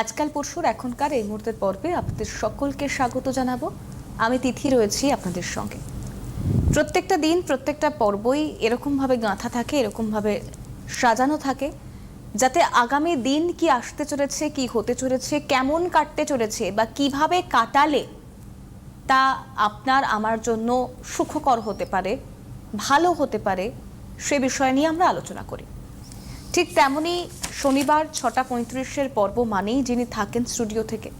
আজকাল পরশুর এখনকার এই মুহূর্তের পর্বে আপনাদের সকলকে স্বাগত জানাব। আমি তিথি রয়েছি আপনাদের সঙ্গে। প্রত্যেকটা দিন, প্রত্যেকটা পর্বই এরকমভাবে গাঁথা থাকে, এরকমভাবে সাজানো থাকে, যাতে আগামী দিন কি আসতে চলেছে, কি হতে চলেছে, কেমন কাটতে চলেছে বা কীভাবে কাটালে তা আপনার আমার জন্য সুখকর হতে পারে, ভালো হতে পারে, সে বিষয় নিয়ে আমরা আলোচনা করি। ঠিক তেমনি শনিবার ছটা পঁয়ত্রিশের পর্ব মানেই যিনি থাকেন স্টুডিও থেকে।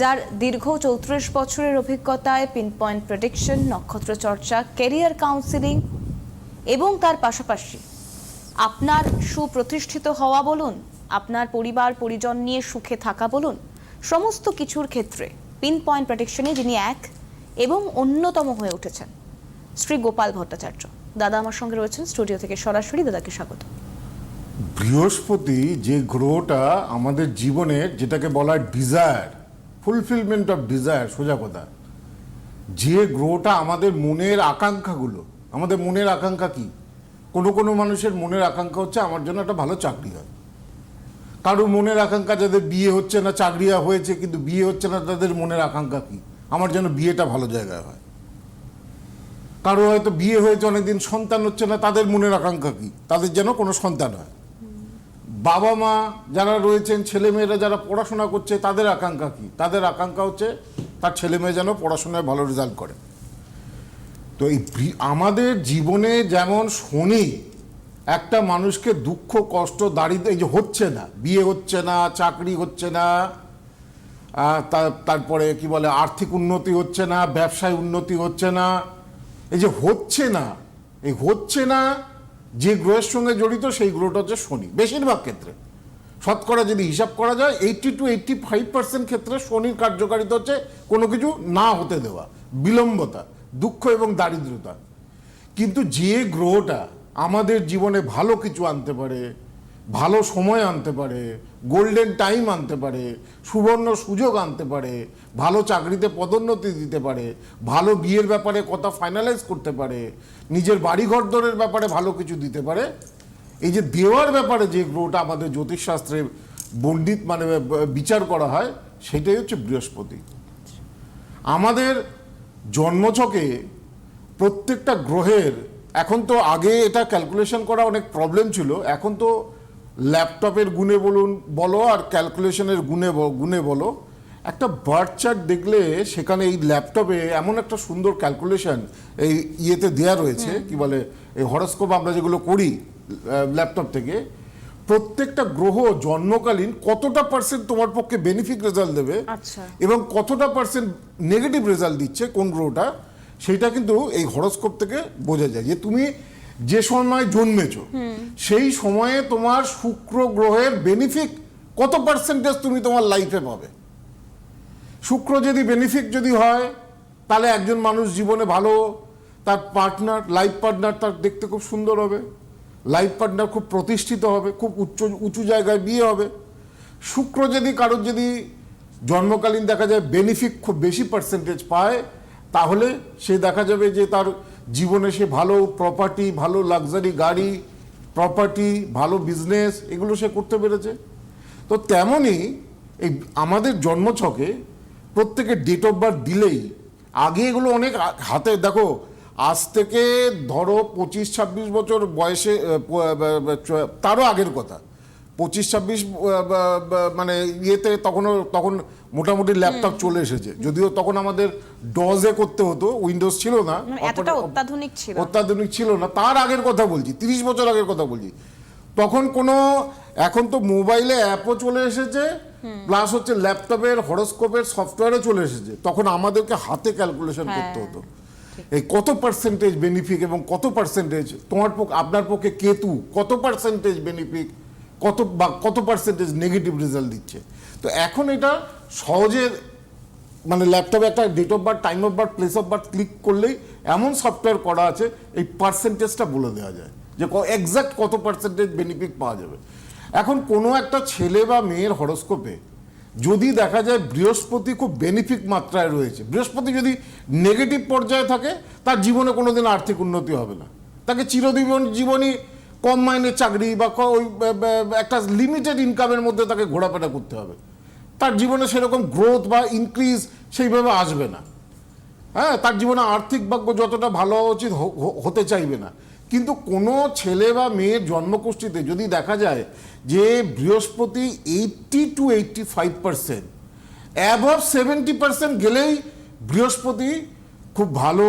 যার দীর্ঘ চৌত্রিশ বছরের অভিজ্ঞতায় পিন পয়েন্ট প্রেডিকশন নক্ষত্র চর্চা কেরিয়ার কাউন্সিলিং এবং তার পাশাপাশি আপনার সুপ্রতিষ্ঠিত হওয়া বলুন, আপনার পরিবার, পরিজন নিয়ে সুখে থাকা বলুন, সমস্ত কিছুর ক্ষেত্রে পিন পয়েন্ট প্রেডিকশনে যিনি এক এবং অন্যতম হয়ে উঠেছেন, শ্রী গোপাল ভট্টাচার্য। দাদা আমার সঙ্গে রয়েছেন স্টুডিও থেকে সরাসরি, দাদাকে স্বাগত। বৃহস্পতি যে গ্রহটা আমাদের জীবনের যেটাকে বলা হয় ডিজায়ার ফুলফিলমেন্ট অফ ডিজায়ার সোজা কথা। যে গ্রহটা আমাদের মনের আকাঙ্ক্ষাগুলো, আমাদের মনের আকাঙ্ক্ষা কি? কোনো কোনো মানুষের মনের আকাঙ্ক্ষা হচ্ছে আমার জন্য একটা ভালো চাকরি হয়। কারও মনের আকাঙ্ক্ষা যাদের বিয়ে হচ্ছে না, চাকরি হয়েছে, কিন্তু বিয়ে হচ্ছে না, তাদের মনের আকাঙ্ক্ষা কি? আমার যেন বিয়েটা ভালো জায়গায় হয়। কারও হয়তো বিয়ে হয়েছে, অনেকদিন সন্তান হচ্ছে না, তাদের মনের আকাঙ্ক্ষা কি? তাদের যেন কোনো সন্তান হয়। বাবা মা যারা রয়েছেন ছেলে মেয়েরা যারা পড়াশোনা করছে, তাদের আকাঙ্ক্ষা কি? তাদের আকাঙ্ক্ষা হচ্ছে তার ছেলে মেয়ে যেন পড়াশোনায় ভালো রেজাল্ট করে। তো এই আমাদের জীবনে যেমন শনি একটা মানুষকে দুঃখ, কষ্ট, দারিদ্র, এই যে হচ্ছে না, বিয়ে হচ্ছে না, চাকরি হচ্ছে না তারপরে কি বলে, আর্থিক উন্নতি হচ্ছে না, ব্যবসায় উন্নতি হচ্ছে না, এই যে হচ্ছে না, এই হচ্ছে না যে গ্রহের সঙ্গে জড়িত সেই গ্রহটা হচ্ছে শনি, বেশিরভাগ ক্ষেত্রে। শতকরা যদি হিসাব করা যায় eighty two eighty five percent ক্ষেত্রে শনির কার্যকারিতা হচ্ছে কোনো কিছু না হতে দেওয়া, বিলম্বতা, দুঃখ এবং দারিদ্রতা। কিন্তু যে গ্রহটা আমাদের জীবনে ভালো কিছু আনতে পারে ভালো সময় আনতে পারে গোল্ডেন টাইম আনতে পারে, সুবর্ণ সুযোগ আনতে পারে, ভালো চাকরিতে পদোন্নতি দিতে পারে, ভালো বিয়ের ব্যাপারে কথা ফাইনালাইজ করতে পারে, নিজের বাড়িঘর দরের ব্যাপারে ভালো কিছু দিতে পারে। এই যে দেওয়ার ব্যাপারে যে গ্রহটা আমাদের জ্যোতিষশাস্ত্রে বন্ডিত মানে বিচার করা হয়, সেটাই হচ্ছে বৃহস্পতি। আমাদের জন্মছকে প্রত্যেকটা গ্রহের, এখন তো আগে এটা ক্যালকুলেশন করা অনেক প্রবলেম ছিল, এখন তো ল্যাপটপের গুণে বলুন বলো আর ক্যালকুলেশনের গুণে গুণে বলো একটা বার্থ চার্ট দেখলে সেখানে এই ল্যাপটপে এমন একটা সুন্দর ক্যালকুলেশন এই ইয়েতে দেয়া রয়েছে কি বলে এই হরস্কোপ আমরা যেগুলো করি ল্যাপটপ থেকে প্রত্যেকটা গ্রহ জন্মকালীন কতটা পার্সেন্ট তোমার পক্ষে বেনিফিট রেজাল্ট দেবে আচ্ছা। এবং কতটা পার্সেন্ট নেগেটিভ রেজাল্ট দিচ্ছে কোন গ্রহটা সেটা কিন্তু এই হরস্কোপ থেকে বোঝা যায় যে তুমি যে সময় জন্মেছ সেই সময়ে তোমার শুক্র গ্রহের বেনিফিট কত পার্সেন্টেজ তুমি তোমার লাইফে পাবে? শুক্র যদি বেনিফিট যদি হয় তাহলে একজন মানুষ জীবনে ভালো তার পার্টনার লাইফ পার্টনার তার দেখতে খুব সুন্দর হবে লাইফ পার্টনার খুব প্রতিষ্ঠিত হবে খুব উচ্চ উঁচু জায়গায় বিয়ে হবে। শুক্র যদি কারোর যদি জন্মকালীন দেখা যায় বেনিফিট খুব বেশি পার্সেন্টেজ পায় তাহলে সে দেখা যাবে যে তার জীবনে সে ভালো প্রপার্টি ভালো লাক্সারি গাড়ি প্রপার্টি ভালো বিজনেস এগুলো সে করতে পেরেছে। তো তেমনই এই আমাদের জন্মছকে প্রত্যেকের ডেট অফ বার্থ দিলেই আগে এগুলো অনেক হাতে, দেখো, আজ থেকে ধরো পঁচিশ, ছাব্বিশ বছর বয়সে তারও আগের কথা। পঁচিশ ছাব্বিশ মানে ইয়েতে তখনও তখন মোটামুটি ল্যাপটপ চলে এসেছে। যদিও তখন আমাদের ডজে করতে হতো উইন্ডোজ ছিল না মানে অত্যাধুনিক ছিল। অত্যাধুনিক ছিল না তার আগের কথা বলছি তিরিশ বছর আগের কথা বলছি। তখন কোনো এখন তো মোবাইলে অ্যাপও চলে এসেছে প্লাস হচ্ছে ল্যাপটপের হরোস্কোপের সফটওয়্যারও চলে এসেছে। তখন আমাদেরকে হাতে ক্যালকুলেশন করতে হতো। এই কত পার্সেন্টেজ বেনিফিট এবং কত পার্সেন্টেজ তোমার পক্ষে আপনার পক্ষে কেতু কত পার্সেন্টেজ বেনিফিট কত বা, কত পার্সেন্টেজ নেগেটিভ রেজাল্ট দিচ্ছে? তো এখন এটা সহজে মানে ল্যাপটপে একটা date of birth time of birth place of birth click করলেই এমন সফটওয়্যার করা আছে, এই পার্সেন্টেজটা বলে দেওয়া যায়, যে এক্সাক্ট কত পার্সেন্টেজ বেনিফিট পাওয়া যাবে। এখন কোনো একটা ছেলে বা মেয়ের হরস্কোপে যদি দেখা যায় বৃহস্পতি খুব বেনিফিক মাত্রায় রয়েছে, বৃহস্পতি যদি নেগেটিভ পর্যায়ে থাকে, তার জীবনে কোনোদিন আর্থিক উন্নতি হবে না। তাকে চিরজীবন জীবনই কম মাইনের চাকরি বা ওই একটা লিমিটেড ইনকামের মধ্যে তাকে ঘোরাফেরা করতে হবে। তার জীবনে সেরকম গ্রোথ বা ইনক্রিজ সেইভাবে আসবে না। হ্যাঁ তার জীবনে আর্থিক ভাগ্য যতটা ভালো হওয়া উচিত হতে চাইবে না। কিন্তু কোনো ছেলে বা মেয়ের জন্মকুষ্ঠিতে যদি দেখা যায় যে বৃহস্পতি eighty two eighty five percent above seventy percent গেলেই বৃহস্পতি খুব ভালো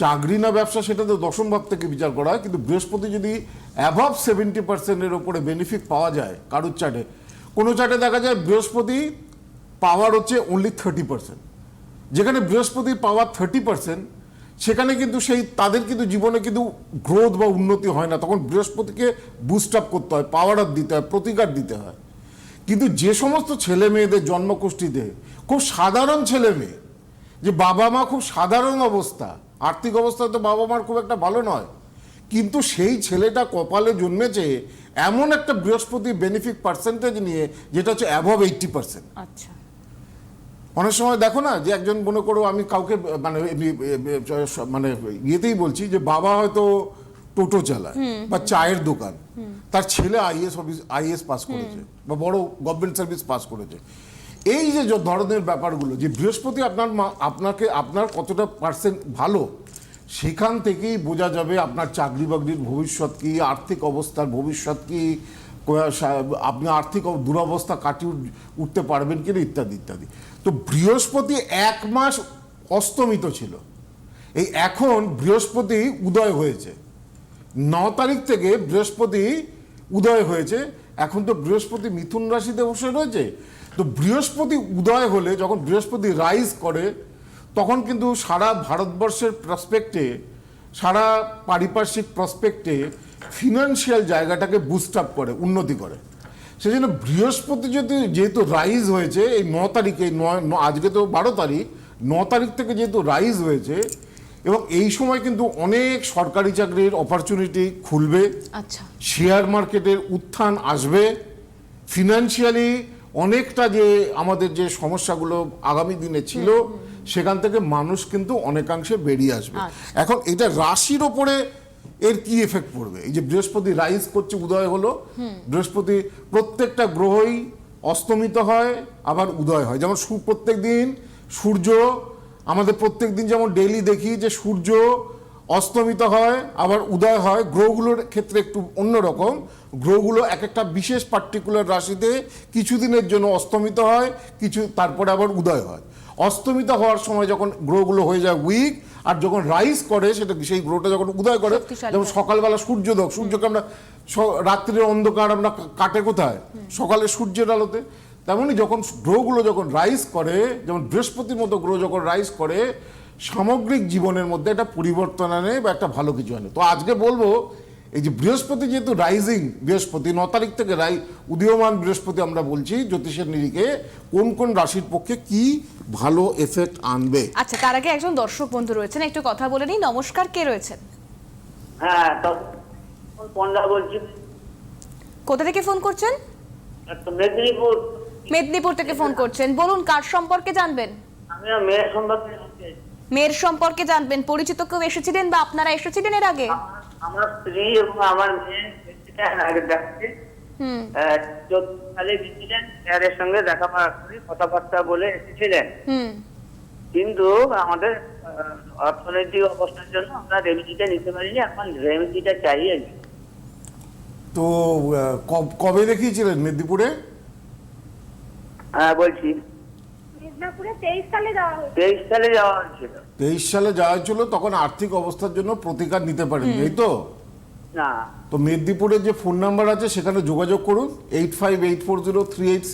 চাকরি না ব্যবসা সেটা তো দশম ভাব থেকে বিচার করা হয়। কিন্তু বৃহস্পতি যদি অ্যাবভ সেভেন্টি পার্সেন্টের ওপরে বেনিফিট পাওয়া যায় কারুর চার্টে কোনো চার্টে দেখা যায় বৃহস্পতি পাওয়ার হচ্ছে অনলি থার্টি পার্সেন্ট যেখানে বৃহস্পতির পাওয়ার থার্টি পার্সেন্ট সেখানে কিন্তু সেই, তাদের কিন্তু জীবনে কিন্তু গ্রোথ বা উন্নতি হয় না। তখন বৃহস্পতিকে বুস্ট আপ করতে হয় পাওয়ার আপ দিতে হয়, প্রতিকার দিতে হয়। কিন্তু যে সমস্ত ছেলে মেয়েদের জন্মকুষ্ঠিতে খুব সাধারণ ছেলে মেয়ে, যে বাবা মা খুব সাধারণ অবস্থা, আর্থিক অবস্থা তো বাবা মার খুব একটা ভালো নয় কিন্তু সেই ছেলেটা কপালে জন্মেছে এমন একটা বৃহস্পতি বেনিফিট পার্সেন্টেজ নিয়ে যেটা হচ্ছে অ্যাভব এইট্টি পার্সেন্ট আচ্ছা। অনেক সময় দেখো না যে একজন মনে করো আমি কাউকে মানে মানে ইয়েতেই বলছি যে বাবা হয়তো টোটো চালায় বা চায়ের দোকান। তার ছেলে আইএস অফিস আইএস পাস করেছে বা বড় গভর্নমেন্ট সার্ভিস পাস করেছে। এই যে যে ধরনের ব্যাপারগুলো যে বৃহস্পতি আপনার মা আপনাকে আপনার কতটা পার্সেন্ট ভালো সেখান থেকেই বোঝা যাবে আপনার চাকরি বাকরির ভবিষ্যৎ কি, আর্থিক অবস্থার ভবিষ্যৎ কি আপনি আর্থিক দুরবস্থা কাটিয়ে উঠতে পারবেন কিনা, ইত্যাদি ইত্যাদি। তো বৃহস্পতি এক মাস অস্তমিত ছিল। এই এখন বৃহস্পতি উদয় হয়েছে। ন তারিখ থেকে বৃহস্পতি উদয় হয়েছে। এখন তো বৃহস্পতি মিথুন রাশিতে বসে রয়েছে। তো বৃহস্পতি উদয় হলে, যখন বৃহস্পতি রাইজ করে তখন কিন্তু সারা ভারতবর্ষের প্রসপেক্টে সারা পারিপার্শ্বিক প্রসপেক্টে ফিনান্সিয়াল জায়গাটাকে বুস্ট আপ করে উন্নতি করে। সেই জন্য বৃহস্পতি যদি যেহেতু রাইজ হয়েছে এই ন তারিখে নয় আজকে তো বারো তারিখ ন তারিখ থেকে যেহেতু রাইজ হয়েছে এবং এই সময় কিন্তু অনেক সরকারি চাকরির অপরচুনিটি খুলবে। আচ্ছা। শেয়ার মার্কেটের উত্থান আসবে। ফিনান্সিয়ালি অনেকটা যে আমাদের যে সমস্যাগুলো আগামী দিনে ছিল সেখান থেকে মানুষ কিন্তু অনেকাংশে বেরিয়ে আসবে। আচ্ছা। এখন এটা রাশির ওপরে এর কি এফেক্ট পড়বে? এই যে বৃহস্পতি রাইজ করছে উদয় হলো। বৃহস্পতি প্রত্যেকটা গ্রহই অস্তমিত হয় আবার উদয় হয়। যেমন প্রত্যেক দিন সূর্য আমাদের প্রত্যেক দিন যেমন ডেলি দেখি যে সূর্য অস্তমিত হয় আবার উদয় হয় গ্রহগুলোর ক্ষেত্রে একটু অন্যরকম গ্রহগুলো এক একটা বিশেষ পার্টিকুলার রাশিতে কিছুদিনের জন্য অস্তমিত হয় কিছু তারপরে আবার উদয় হয়। অস্তমিত হওয়ার সময় যখন গ্রহগুলো হয়ে যায় উইক আর যখন রাইজ করে সেটা সেই গ্রহটা যখন উদয় করে যেমন। সকালবেলা সূর্যোদয় সূর্যকে আমরা রাত্রির অন্ধকার আমরা কাটে কোথায়? সকালে সূর্যের আলোতে। তেমনি যখন গ্রহগুলো যখন রাইজ করে যেমন বৃহস্পতির মতো গ্রহ যখন রাইজ করে সামগ্রিক জীবনের মধ্যে একটা পরিবর্তন আনে বা একটা ভালো কিছু আনে। তো আজকে বলব এই যে বৃহস্পতি যেহেতু রাইজিং বৃহস্পতি ন তারিখ থেকে রাই উদীয়মান বৃহস্পতি আমরা বলছি জ্যোতিষের নিরিখে কোন কোন রাশির পক্ষে কি ভালো এফেক্ট আনবে? আচ্ছা তার আগে একজন দর্শক বন্ধু রয়েছেন একটু কথা বলে নিই। নমস্কার কে রয়েছেন? হ্যাঁ পন্ডা বলছি। কোথা থেকে ফোন করছেন? মেদিনীপুর। মেদিনীপুর থেকে ফোন করছেন। বলুন কার সম্পর্কে জানবেন? আমি মেয়ের সম্পর্কে মেয়ের সম্পর্কে জানবেন। পরিচিত কেউ এসেছিলেন বা আপনারা এসেছিলেন এর আগে? আমার- স্ত্রী এবং আমার মেয়ে আগে দেখতে চোদ্দ সালে গেছিলেন স্যারের সঙ্গে দেখা করে কথাবার্তা বলে এসেছিলেন। কিন্তু আমাদের অর্থনৈতিক অবস্থার জন্য আমরা রেমিডিটা নিতে পারিনি এখন রেমিডিটা চাই আর কি। তো কবে দেখিয়েছিলেন মেদিনীপুরে? হ্যাঁ বলছি। মেদিনীপুরে তেইশ সালে যাওয়া তেইশ সালে যাওয়া হয়েছিল। তেইশ সালে যাওয়া হয়েছিল তখন আর্থিক অবস্থার জন্য প্রতিকার নিতে পারেন এই তো? না। তো মেদিনীপুরের যে ফোন নাম্বার আছে সেখানে যোগাযোগ করুন। Eight five eight four zero three eight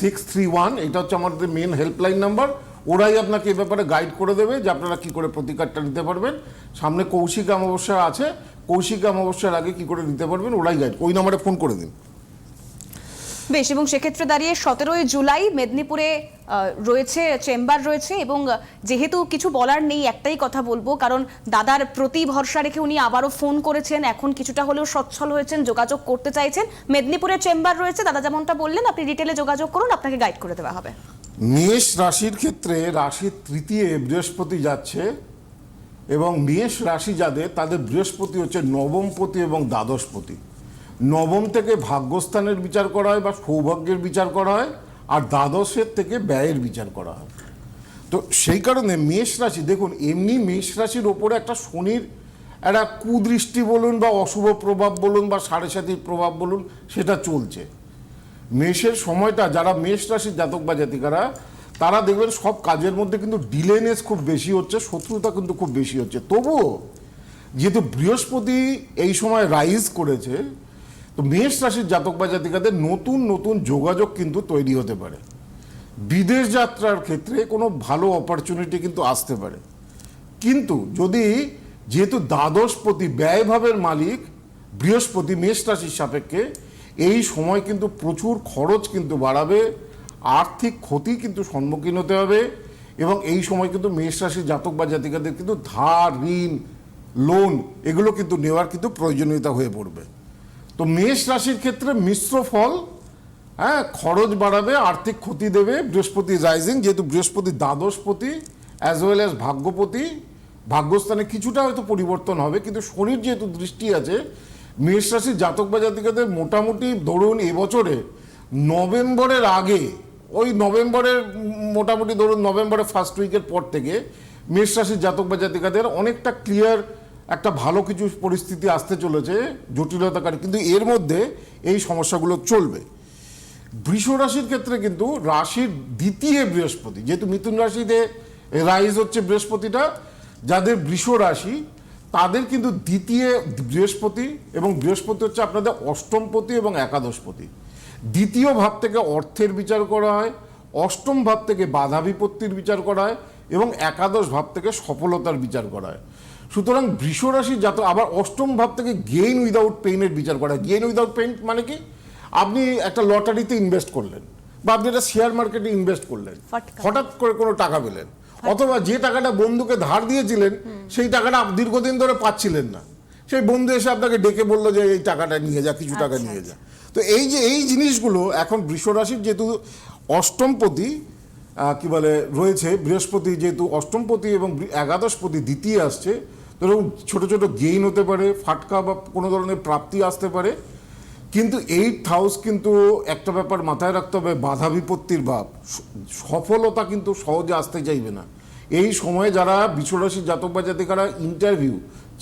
six three one এটা হচ্ছে আমাদের মেন হেল্পলাইন নাম্বার ওরাই আপনাকে এই ব্যাপারে গাইড করে দেবে যে আপনারা কি করে প্রতিকারটা নিতে পারবেন। সামনে কৌশিক অমাবস্যা আছে কৌশিক অমাবস্যার আগে কি করে নিতে পারবেন ওরাই গাইড ওই নাম্বারে ফোন করে দিন। বেশ, এবং সেক্ষেত্রে দাঁড়িয়ে সতেরোই জুলাই মেদিনীপুরে রয়েছে, চেম্বার রয়েছে, এবং যেহেতু কিছু বলার নেই, একটাই কথা বলব, কারণ দাদার প্রতি ভরসা রেখে উনি আবারও ফোন করেছেন, এখন কিছুটা হলেও সচ্ছল হয়েছেন, যোগাযোগ করতে চাইছেন। মেদিনীপুরে চেম্বার রয়েছে, দাদা যেমনটা বললেন, আপনি ডিটেলে যোগাযোগ করুন, আপনাকে গাইড করে দেওয়া হবে। মেষ রাশির ক্ষেত্রে রাশির তৃতীয় বৃহস্পতি যাচ্ছে, এবং মেষ রাশি যাদের, তাদের বৃহস্পতি হচ্ছে নবমপতি এবং দ্বাদশপতি। নবম থেকে ভাগ্যস্থানের বিচার করা হয় বা সৌভাগ্যের বিচার করা হয়, আর দ্বাদশের থেকে ব্যয়ের বিচার করা হয়। তো সেই কারণে মেষ রাশি, দেখুন, এমনি মেষ রাশির ওপরে একটা শনির একটা কুদৃষ্টি বলুন বা অশুভ প্রভাব বলুন বা সাড়ে সাতির প্রভাব বলুন, সেটা চলছে। মেষের সময়টা, যারা মেষ রাশির জাতক বা জাতিকারা, তারা দেখবেন সব কাজের মধ্যে কিন্তু ডিলেনেস খুব বেশি হচ্ছে, শত্রুতা কিন্তু খুব বেশি হচ্ছে। তবুও যেহেতু বৃহস্পতি এই সময় রাইজ করেছে তো মেষ রাশির জাতক বা জাতিকাদের নতুন নতুন যোগাযোগ কিন্তু তৈরি হতে পারে। বিদেশ যাত্রার ক্ষেত্রে কোনো ভালো অপরচুনিটি কিন্তু আসতে পারে। কিন্তু যদি যেহেতু দ্বাদশপতি ব্যয়ভাবের মালিক, বৃহস্পতি মেষ রাশির সাপেক্ষে, এই সময় কিন্তু প্রচুর খরচ কিন্তু বাড়াবে, আর্থিক ক্ষতি কিন্তু সম্মুখীন হতে হবে এবং এই সময় কিন্তু মেষ রাশির জাতক বা জাতিকাদের কিন্তু ধার, ঋণ লোন এগুলো কিন্তু নেওয়ার কিন্তু প্রয়োজনীয়তা হয়ে পড়বে। তো মেষ রাশির ক্ষেত্রে মিশ্র ফল হ্যাঁ খরচ বাড়াবে, আর্থিক ক্ষতি দেবে, বৃহস্পতি রাইজিং যেহেতু বৃহস্পতি দ্বাদশপতি অ্যাজ ওয়েল অ্যাজ ভাগ্যপতি। ভাগ্যস্থানে কিছুটা হয়তো পরিবর্তন হবে, কিন্তু শনির যেহেতু দৃষ্টি আছে, মেষ রাশির জাতক বা জাতিকাদের মোটামুটি ধরুন এবছরে নভেম্বরের আগে, ওই নভেম্বরের মোটামুটি ধরুন নভেম্বরের ফার্স্ট উইকের পর থেকে মেষ রাশির জাতক বা জাতিকাদের অনেকটা ক্লিয়ার একটা ভালো কিছু পরিস্থিতি আসতে চলেছে, জটিলতাকারী। কিন্তু এর মধ্যে এই সমস্যাগুলো চলবে। বৃষ রাশির ক্ষেত্রে কিন্তু রাশির দ্বিতীয় বৃহস্পতি, যেহেতু মিথুন রাশিতে রাইজ হচ্ছে বৃহস্পতিটা, যাদের বৃষ রাশি, তাদের কিন্তু দ্বিতীয় বৃহস্পতি এবং বৃহস্পতি হচ্ছে আপনাদের অষ্টমপতি এবং একাদশপতি। দ্বিতীয় ভাব থেকে অর্থের বিচার করা হয়, অষ্টম ভাব থেকে বাধা বিপত্তির বিচার করা হয় এবং একাদশ ভাব থেকে সফলতার বিচার করা হয়। সুতরাং বৃষ রাশির জাতক আবার অষ্টম ভাব থেকে গেইন উইদাউট পেইনের বিচার করা গেইন উইদাউট পেইন মানে কি? আপনি একটা লটারিতে ইনভেস্ট করলেন বা আপনি একটা শেয়ার মার্কেটে ইনভেস্ট করলেন। হঠাৎ করে কোনো টাকা পেলেন। অথবা যে টাকাটা বন্ধুকে ধার দিয়েছিলেন সেই টাকাটা আপনি দীর্ঘদিন ধরে পাচ্ছিলেন না। সেই বন্ধু এসে আপনাকে ডেকে বলল যে এই টাকাটা নিয়ে যা কিছু টাকা আচ্ছা, নিয়ে যা। তো এই যে এই জিনিসগুলো এখন বৃষ রাশির যেহেতু অষ্টমপতি কি বলে রয়েছে বৃহস্পতি যেহেতু অষ্টমপতি এবং একাদশপতি দ্বিতীয় আসছে এরকম ছোট ছোট গেইন হতে পারে, ফাটকা বা কোনো ধরনের প্রাপ্তি আসতে পারে, কিন্তু এইট হাউস কিন্তু একটা ব্যাপার মাথায় রাখতে হবে, বাধা বিপত্তির ভাব। সফলতা কিন্তু সহজে আসতে চাইবে না। এই সময়ে যারা বিশ্বরাশির জাতক বা জাতিকারা ইন্টারভিউ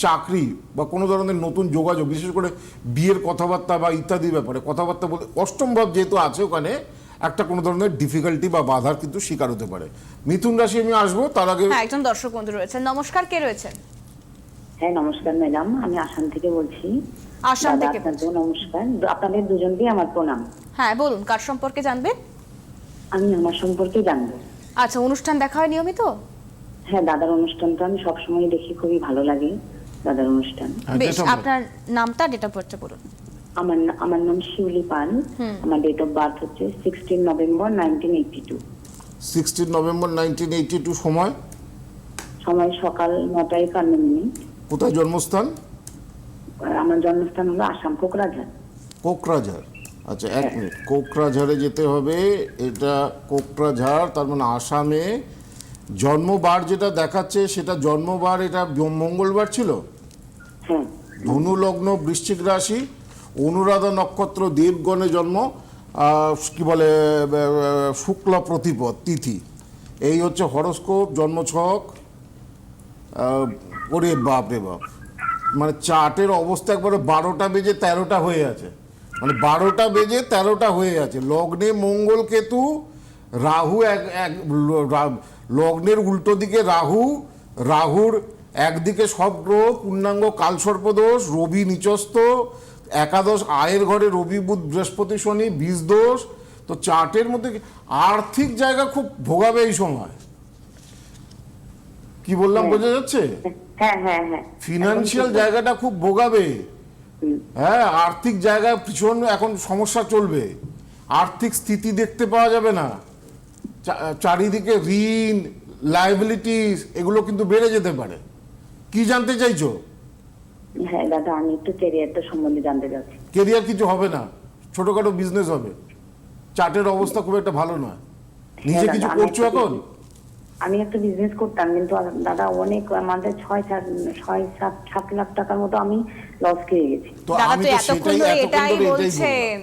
চাকরি বা কোনো ধরনের নতুন যোগাযোগ, বিশেষ করে বিয়ের কথাবার্তা বা ইত্যাদি ব্যাপারে কথাবার্তা বলতে অষ্টম ভাব যেহেতু আছে ওখানে, একটা কোনো ধরনের ডিফিকাল্টি বা বাধার কিন্তু শিকার হতে পারে। মিথুন রাশি আমি আসব, তার আগে হ্যাঁ একজন দর্শক বন্ধু রয়েছেন। নমস্কার, কে রয়েছেন? হ্যাঁ নমস্কার ম্যাডাম আমি আসাম থেকে বলছি। আসাম থেকে নমস্কার। আপনাদের দুজনকেই আমার প্রণাম। হ্যাঁ বলুন কার সম্পর্কে জানবেন? আমি আমার সম্পর্কে জানব। আচ্ছা অনুষ্ঠান দেখা হয় নিয়মিত? হ্যাঁ দাদার অনুষ্ঠানটা আমি সবসময় দেখি খুবই ভালো লাগে দাদার অনুষ্ঠান। হ্যাঁ, বেশ। আপনার নামটা ডেট অফ বার্থটা বলুন। আমার আমার নাম শিউলি পাল। আমার ডেট অফ বার্থ হচ্ছে sixteen November nineteen eighty two sixteen November nineteen eighty two সময়? সময় সকাল নটায় একান্ন মিনিট কোথায় জন্মস্থান? আমার জন্মস্থান হলো আসাম কোকরাঝার কোকরাঝাড়। আচ্ছা এক মিনিট। কোকরাঝাড়ে যেতে হবে এটা কোকরাঝাড় তার মানে আসামে। জন্মবার যেটা দেখাচ্ছে সেটা জন্মবার এটা মঙ্গলবার ছিল? হ্যাঁ। ধনু লগ্ন বৃশ্চিক রাশি অনুরাধা নক্ষত্র দেবগণে জন্ম কি বলে শুক্ল প্রতিপদ তিথি। এই হচ্ছে হরস্কোপ জন্মছক। আহ, ওরে বাপ রে বাপ। মানে চার্টের অবস্থা একবারে বারোটা বেজে তেরোটা হয়ে আছে। মানে বারোটা বেজে তেরোটা হয়ে আছে। লগ্নে মঙ্গল কেতু, রাহু এক এক লগ্নের উল্টো দিকে রাহু, রাহুর একদিকে সব গ্রহ, পূর্ণাঙ্গ কালসর্পদোষ রবি নিচস্থ, একাদশ আয়ের ঘরে রবি, বুধ, বৃহস্পতি, শনি, বীজ দোষ। তো চার্টের মধ্যে আর্থিক জায়গা খুব ভোগাবে এই সময়। কি বললাম বোঝা যাচ্ছে? হ্যাঁ হ্যাঁ হ্যাঁ। ফিনান্সিয়াল জায়গাটা খুব ভোগাবে। হ্যাঁ আর্থিক জায়গায় ভীষণ এখন সমস্যা চলবে। আর্থিক স্থিতি দেখতে পাওয়া যাবে না। চারিদিকে ঋণ লাইবিলিটিস এগুলো কিন্তু বেড়ে যেতে পারে। কি জানতে চাইছো? হ্যাঁ দাদা আমি একটু ক্যারিয়ারটা সম্বন্ধে জানতে চাচ্ছি। কেরিয়ার কিছু হবে না। ছোটখাটো বিজনেস হবে। চার্টের অবস্থা খুব একটা ভালো নয়। নিজে হ্যাঁ, কিছু করছ এখন? আমি একটা বিজনেস করতাম কিন্তু দাদা অনেক আমাদের ছয় সাত ছয় সাত সাত লাখ টাকার মতো আমি লস খেয়ে গেছি। দাদা তো তো এতক্ষণ ধরে এটাই ধরে এটাই বললাম। বলছেন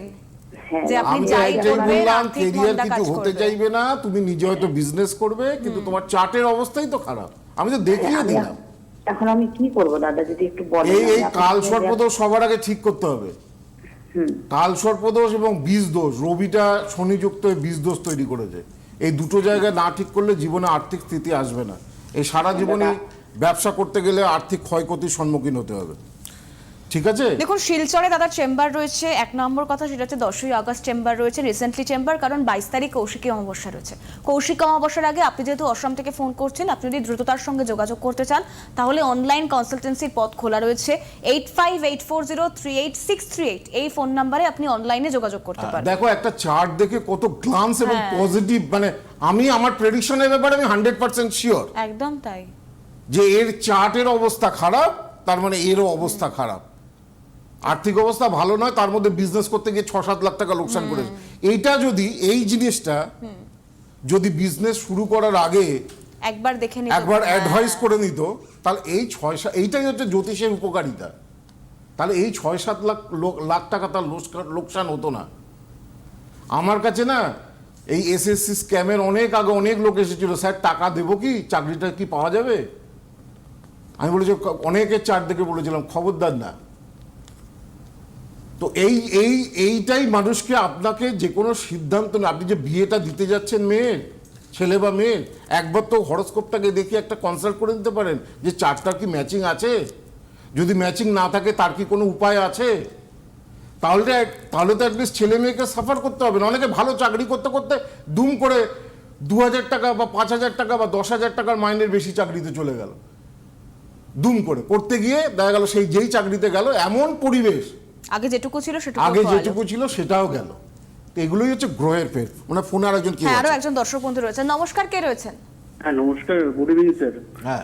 হ্যাঁ যে আপনি যাই করবেন, বললাম আর্থিক কিছু হতে চাইবে না তুমি নিজে হয়তো বিজনেস করবে কিন্তু তোমার চার্টের অবস্থাই তো খারাপ। আমি তো দেখিয়ে আমি দিলাম। এখন আমি কি করব দাদা যদি একটু বলেন এই এই কাল সর্পদোষ সবার আগে ঠিক করতে হবে। কাল সর্পদোষ এবং বীজ দোষ রবিটা শনিযুক্ত হয়ে বীজ দোষ তৈরি করেছে। এই দুটো জায়গায় না ঠিক করলে জীবনে আর্থিক স্থিতি আসবে না। এই সারা জীবনে ব্যবসা করতে গেলে আর্থিক ক্ষয়ক্ষতির সম্মুখীন হতে হবে। ঠিক আছে? দেখুন শিলচরে দাদা চেম্বার রয়েছে এক নম্বর কথা সেটা হচ্ছে দশই আগস্ট চেম্বার রয়েছে রিসেন্টলি চেম্বার কারণ বাইশ তারিখ কৌশিকী অমাবস্যা রয়েছে। কৌশিকী অমাবস্যার আগে আপনি যেহেতু অসম থেকে ফোন করছেন আপনি যদি দ্রুততার সঙ্গে যোগাযোগ করতে চান তাহলে অনলাইন কনসালটেন্সির পথ খোলা রয়েছে eight five eight four zero three eight six three eight এই ফোন নাম্বারে আপনি অনলাইনে যোগাযোগ করতে পারেন দেখো একটা চার্ট দেখে কত গ্লান্স এবং হ্যাঁ। পজিটিভ মানে আমি আমার প্রেডিকশনের ব্যাপারে আমি হান্ড্রেড পার্সেন্ট শিওর একদম তাই। যে এর চার্টের অবস্থা খারাপ তার মানে এরও অবস্থা খারাপ। আর্থিক অবস্থা ভালো নয় তার মধ্যে বিজনেস করতে গিয়ে ছ সাত লাখ টাকা লোকসান করেছে। এইটা যদি এই জিনিসটা যদি বিজনেস শুরু করার আগে একবার দেখে নিন একবার অ্যাডভাইস করে নিত তাহলে এই ছয় সাত এইটাই হচ্ছে জ্যোতিষের উপকারিতা। তাহলে এই ছয় সাত লাখ লাখ টাকা তার লোকসান- লোকসান হতো না। আমার কাছে না এই এসএসসি স্ক্যামের অনেক আগে অনেক লোক এসেছিল স্যার টাকা দেবো কি? চাকরিটা কি পাওয়া যাবে? আমি বলেছি অনেকের চার দেখে বলেছিলাম খবরদার না। তো এই এই, এইটাই মানুষকে আপনাকে যে কোনো সিদ্ধান্ত না আপনি যে বিয়েটা দিতে যাচ্ছেন মেয়ের ছেলে বা মেয়ের একবার তো হরস্কোপটাকে দেখে একটা কনসাল্ট করে দিতে পারেন যে চারটার কি ম্যাচিং আছে? যদি ম্যাচিং না থাকে, তার কি কোনো উপায় আছে? তাহলে তাহলে তো অ্যাটলিস্ট ছেলে মেয়েকে সাফার করতে হবে। না অনেকে ভালো চাকরি করতে করতে দুম করে দু হাজার টাকা বা পাঁচ হাজার টাকা বা দশ হাজার টাকার মাইনের বেশি চাকরিতে চলে গেল। দুম করে। করতে গিয়ে দেখা গেল সেই যেই চাকরিতে গেল, এমন পরিবেশ আগে যেটুকু ছিল সেটুকু আগে যেটুকু ছিল সেটাও গেল। এগুলোই হচ্ছে গ্রহের ফের। মানে ফোন আর একজন কি হ্যাঁ আরও একজন দর্শক বন্ধু রয়েছে নমস্কার কে রয়েছেন? হ্যাঁ নমস্কার গুড ইভিনিং স্যার। হ্যাঁ।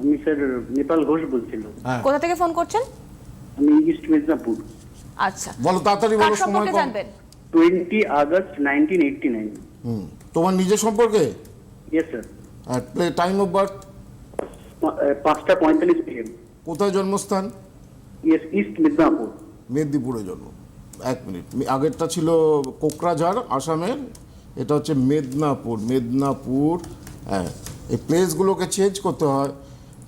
আমি স্যার নেপাল ঘোষ বলছিলাম। হ্যাঁ। কোথা থেকে ফোন করছেন? আমি ইস্ট মেদিনীপুর। আচ্ছা। বলো তাড়াতাড়ি বলো সময় কম। জানবেন? Twenty August nineteen eighty nine. হুম। তোমার নিজের সম্পর্কে? Yes sir time of birth পাঁচটা পঁয়তাল্লিশ পিএম কোথায় জন্মস্থান? ইয়েস ইস্ট মেদিনীপুর মেদিনীপুরে জন্ম। এক মিনিট। আগেরটা ছিল কোকরাঝাড় আসামের। এটা হচ্ছে মেদিনীপুর। মেদিনীপুর হ্যাঁ এই প্লেসগুলোকে চেঞ্জ করতে হয়।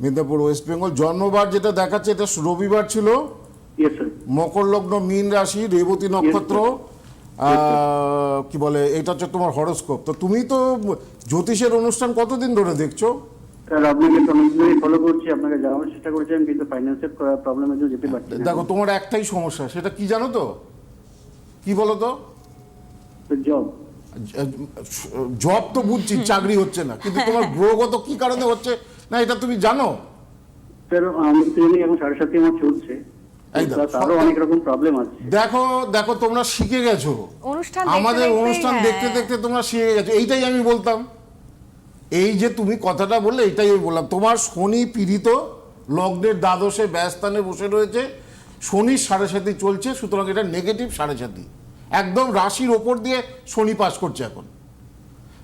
মেদিনীপুর ওয়েস্ট বেঙ্গল জন্মবার যেটা দেখাচ্ছে এটা রবিবার ছিল। মকর লগ্ন মীন রাশি রেবতী নক্ষত্র। কি বলে এটা হচ্ছে তোমার হরস্কোপ তো তুমি তো জ্যোতিষের অনুষ্ঠান কতদিন ধরে দেখছ? স্যার আপনাকে তো অনেক ফলো করছি আপনাকে জানানোর চেষ্টা করেছিলাম কিন্তু ফাইন্যান্সিয়াল প্রবলেমের জন্য যেতে পারছি না। দেখো তোমার একটাই সমস্যা সেটা কি জানো তো? কি বলো তো? জব জব তো বুঝছি চাকরি হচ্ছে না। কিন্তু তোমার গ্রহগত কি কারণে হচ্ছে? না এটা তুমি জানো? স্যার আমি তো জানি এখন সাড়ে সাতই আমার চলছে। এই দেখো, আরও অনেক রকম প্রবলেম আছে। দেখো দেখো তোমরা শিখে গেছো। অনুষ্ঠান আমাদের অনুষ্ঠান হ্যাঁ। দেখতে দেখতে তোমরা শিখে গেছো। এইটাই আমি বলতাম। এই যে তুমি কথাটা বললে এটাই আমি বললাম। তোমার শনি পীড়িত লগ্নের দ্বাদশে ব্যস্তানে বসে রয়েছে শনি সাড়ে সাথী চলছে সুতরাং এটা নেগেটিভ সাড়ে সাথী একদম রাশির ওপর দিয়ে শনি পাস করছে এখন।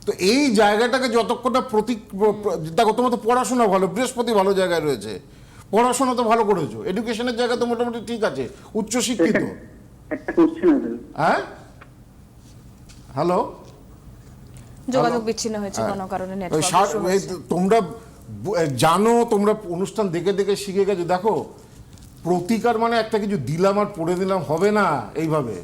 তো এই জায়গাটাকে যতক্ষণ না প্রতি প্র- প্র- দেখো তোমার তো পড়াশোনা ভালো বৃহস্পতি ভালো জায়গায় রয়েছে। পড়াশোনা তো ভালো করেছ এডুকেশনের জায়গা তো মোটামুটি ঠিক আছে উচ্চশিক্ষিত। হ্যাঁ? হ্যালো যোগাযোগ বিচ্ছিন্ন হয়েছে কোনো কারণে নেটওয়ার্ক তোমরা জানো তোমরা অনুষ্ঠান দেখে দেখে শিখে গেছো। দেখো প্রতিকার মানে একটা কিছু দিলাম আর পড়ে দিলাম হবে না এইভাবে।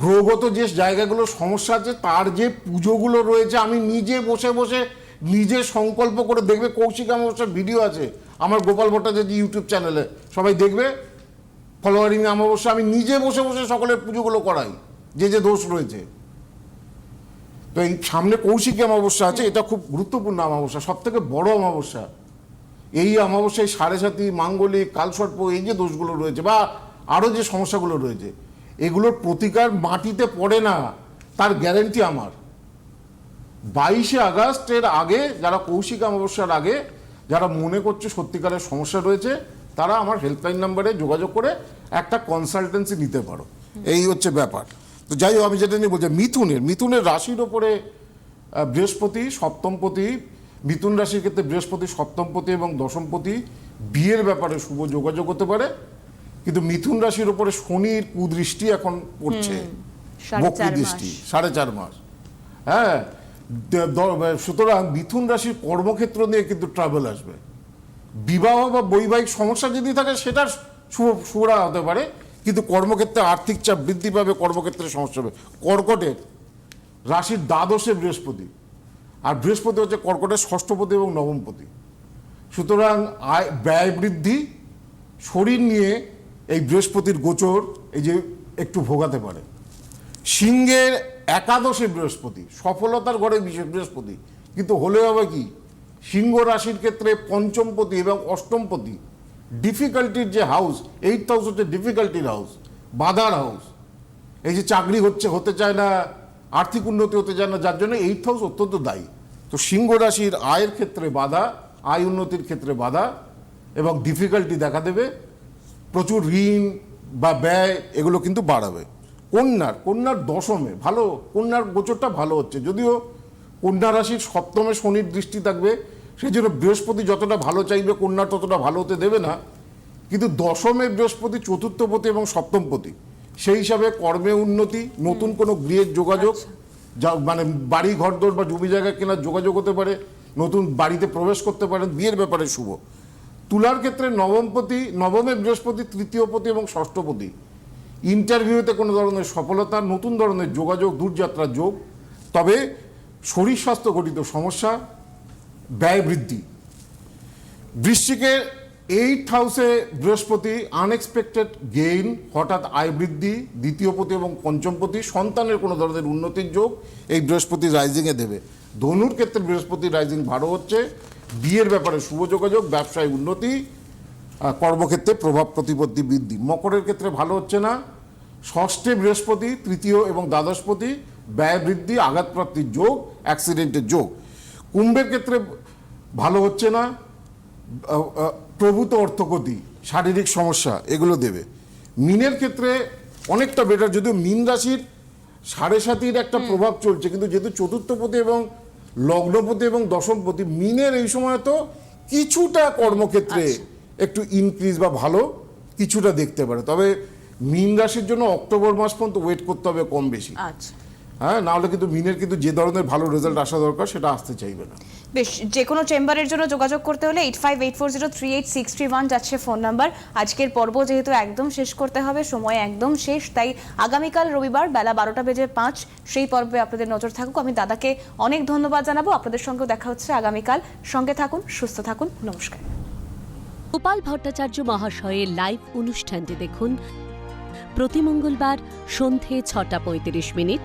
গ্রহগত যে জায়গাগুলো সমস্যা আছে তার যে পুজোগুলো রয়েছে আমি নিজে বসে বসে নিজে সংকল্প করে দেখবে কৌশিক অমাবস্যার ভিডিও আছে আমার গোপাল ভট্টাচার্য ইউটিউব চ্যানেলে। সবাই দেখবে ফলোয়ারিং অমাবস্যা আমি নিজে বসে বসে সকলের পুজোগুলো করাই যে যে দোষ রয়েছে। তো এই সামনে কৌশিকী অমাবস্যা আছে, এটা খুব গুরুত্বপূর্ণ অমাবস্যা সব থেকে বড় অমাবস্যা। এই অমাবস্যায় সাড়ে সাতি মাঙ্গলিক কালসর্প, এই যে দোষগুলো রয়েছে, বা আরও যে সমস্যাগুলো রয়েছে, এগুলোর প্রতিকার মাটিতে পড়ে না, তার গ্যারেন্টি আমার। বাইশে আগস্টের আগে যারা কৌশিক অমাবস্যার আগে, যারা মনে করছে সত্যিকারের সমস্যা রয়েছে, তারা আমার হেল্পলাইন নাম্বারে যোগাযোগ করে একটা কনসালটেন্সি নিতে পারো। এই হচ্ছে ব্যাপার। তো যাই হোক আমি যেটা নিয়ে বলছি মিথুনের মিথুনের রাশির ওপরে বৃহস্পতি সপ্তমপতি মিথুন রাশির ক্ষেত্রে বৃহস্পতি সপ্তমপতি এবং দশমপতি বিয়ের ব্যাপারে শুভ যোগাযোগ হতে পারে। কিন্তু মিথুন রাশির ওপরে শনির কুদৃষ্টি এখন পড়ছে বক্রি। দৃষ্টি সাড়ে চার মাস। হ্যাঁ সুতরাং মিথুন রাশির কর্মক্ষেত্র নিয়ে কিন্তু ট্রাভেল আসবে। বিবাহ বা বৈবাহিক সমস্যা যদি থাকে সেটা শুভ শুভরা হতে পারে। কিন্তু কর্মক্ষেত্রে আর্থিক চাপ বৃদ্ধি পাবে, কর্মক্ষেত্রে সমস্যা হবে। কর্কটের রাশির দ্বাদশে বৃহস্পতি। আর বৃহস্পতি হচ্ছে কর্কটের ষষ্ঠপতি এবং নবমপতি সুতরাং আয়, ব্যয় বৃদ্ধি, শরীর নিয়ে এই বৃহস্পতির গোচর, এই যে একটু ভোগাতে পারে। সিংহের একাদশে বৃহস্পতি, সফলতার ঘরে বিশেষ বৃহস্পতি। কিন্তু হলে হবে কি? সিংহ রাশির ক্ষেত্রে পঞ্চমপতি এবং অষ্টমপতি ডিফিকাল্টির যে হাউস এইট হাউস হচ্ছে ডিফিকাল্টির হাউস বাধার হাউস এই যে চাকরি হচ্ছে, হতে চায় না, আর্থিক উন্নতি হতে চায় না, যার জন্য এইট হাউস অত্যন্ত দায়ী। তো সিংহ রাশির আয়ের ক্ষেত্রে বাধা, আয় উন্নতির ক্ষেত্রে বাধা এবং ডিফিকাল্টি দেখা দেবে। প্রচুর ঋণ বা ব্যয়, এগুলো কিন্তু বাড়াবে। কন্যার কন্যার দশমে, ভালো, কন্যার গোচরটা ভালো হচ্ছে। যদিও কন্যা রাশির সপ্তমে শনির দৃষ্টি থাকবে সেই জন্য বৃহস্পতি যতটা ভালো চাইবে কন্যা ততটা ভালো হতে দেবে না। কিন্তু দশমে বৃহস্পতি চতুর্থপতি এবং সপ্তমপতি সেই হিসাবে কর্মে উন্নতি নতুন কোনো গৃহের যোগাযোগ যা মানে বাড়ি ঘরদোর বা জমি জায়গা কেনার যোগাযোগ হতে পারে নতুন বাড়িতে প্রবেশ করতে পারেন বিয়ের ব্যাপারে শুভ। তুলার ক্ষেত্রে নবমপতি নবমে বৃহস্পতি তৃতীয়পতি এবং ষষ্ঠপতি। ইন্টারভিউতে কোনো ধরনের সফলতা নতুন ধরনের যোগাযোগ দূরযাত্রার যোগ। তবে শরীর স্বাস্থ্য ঘটিত সমস্যা ব্যয় বৃদ্ধি বৃশ্চিকের এইট হাউসে বৃহস্পতি আনএক্সপেক্টেড গেইন হঠাৎ আয় বৃদ্ধি, দ্বিতীয়পতি এবং পঞ্চমপতি সন্তানের কোনো ধরনের উন্নতির যোগ এই বৃহস্পতি রাইজিংয়ে দেবে। ধনুর ক্ষেত্রে বৃহস্পতি রাইজিং ভালো হচ্ছে। বিয়ের ব্যাপারে শুভ যোগাযোগ, ব্যবসায় উন্নতি কর্মক্ষেত্রে প্রভাব প্রতিপত্তি বৃদ্ধি। মকরের ক্ষেত্রে ভালো হচ্ছে না। ষষ্ঠে বৃহস্পতি, তৃতীয় এবং দ্বাদশপতি ব্যয় বৃদ্ধি, আঘাতপ্রাপ্তির যোগ অ্যাক্সিডেন্টের যোগ। কুম্ভের ক্ষেত্রে ভালো হচ্ছে না প্রভূত অর্থগতি শারীরিক সমস্যা এগুলো দেবে। মিনের ক্ষেত্রে অনেকটা বেটার যদিও মিন রাশির সাড়ে সাতির একটা প্রভাব চলছে কিন্তু যেহেতু চতুর্থপতি এবং লগ্নপতি এবং দশমপতি মিনের এই সময় তো কিছুটা কর্মক্ষেত্রে একটু ইনক্রিজ বা ভালো কিছুটা দেখতে পারে। তবে মিন রাশির জন্য অক্টোবর মাস পর্যন্ত ওয়েট করতে হবে কম বেশি। আচ্ছা। হ্যাঁ নাহলে কিন্তু মিনের কিন্তু যে ধরনের ভালো রেজাল্ট আসা দরকার সেটা আসতে চাইবে না। বেশ যে কোনো চেম্বারের জন্য যোগাযোগ করতে হলে eight five eight four zero three eight six three one যাচ্ছে ফোন নাম্বার আজকের পর্ব যেহেতু একদম শেষ করতে হবে সময় একদম শেষ তাই আগামীকাল রবিবার বেলা বারোটা বেজে পাঁচ সেই পর্বে আপনাদের নজর থাকুক। আমি দাদাকে অনেক ধন্যবাদ জানাব। আপনাদের সঙ্গেও দেখা হচ্ছে আগামীকাল। সঙ্গে থাকুন সুস্থ থাকুন নমস্কার। গোপাল ভট্টাচার্য মহাশয়ের লাইভ অনুষ্ঠানটি দেখুন প্রতি মঙ্গলবার সন্ধে ছটা পঁয়ত্রিশ মিনিট।